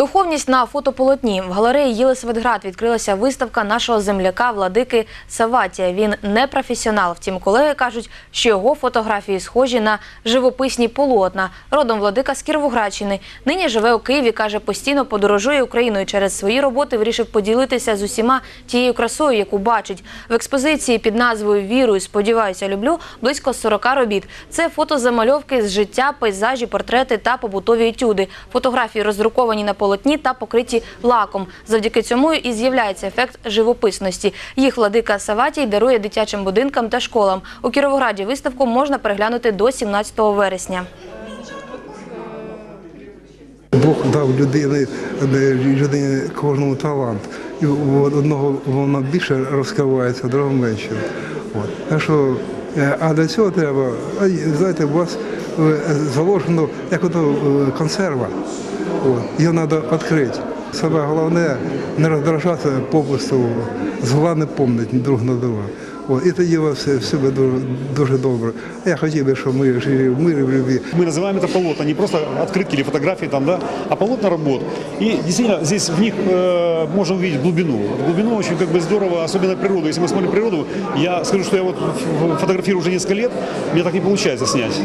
Духовність на фотополотні в галереї Єлисаветград відкрилася виставка нашого земляка владики Саватія. Він не професіонал. Втім, колеги кажуть, що його фотографії схожі на живописні полотна. Родом владика з Кіровоградщини. Нині живе у Києві. каже, постійно подорожує Україною. Через свої роботи вирішив поділитися з усіма тією красою, яку бачить. В експозиції під назвою Вірую, сподіваюся, люблю близько 40 робіт. Це фотозамальовки з життя, пейзажі, портрети та побутові етюди. Фотографії роздруковані на полотні та покриті лаком. Завдяки цьому і з'являється ефект живописності. Їх владика Саватій дарує дитячим будинкам та школам. У Кіровограді виставку можна переглянути до 17 вересня. Бог дав людині, людині кожному талант. І у одного воно більше розкривається, другого менше. От. Так що, е, а для цього треба, знаєте, у вас заложено як ото е, консерва. От. Її треба відкрити. Саме головне не роздражатися попусту, зла не помнить друг на друга. От. І тоді у вас все, все буде дуже, дуже добре. А я хотів би, щоб ми жили в мирі, в любві. Мы называем это полотна, не просто открытки или фотографии, там, да, а полотна работ. И действительно здесь в них э, можно увидеть глубину. Вот Глубину очень как бы здорово, особенно природу. Если мы смотрим природу, я скажу, что я вот ф- фотографирую уже несколько лет, мне так не получается снять.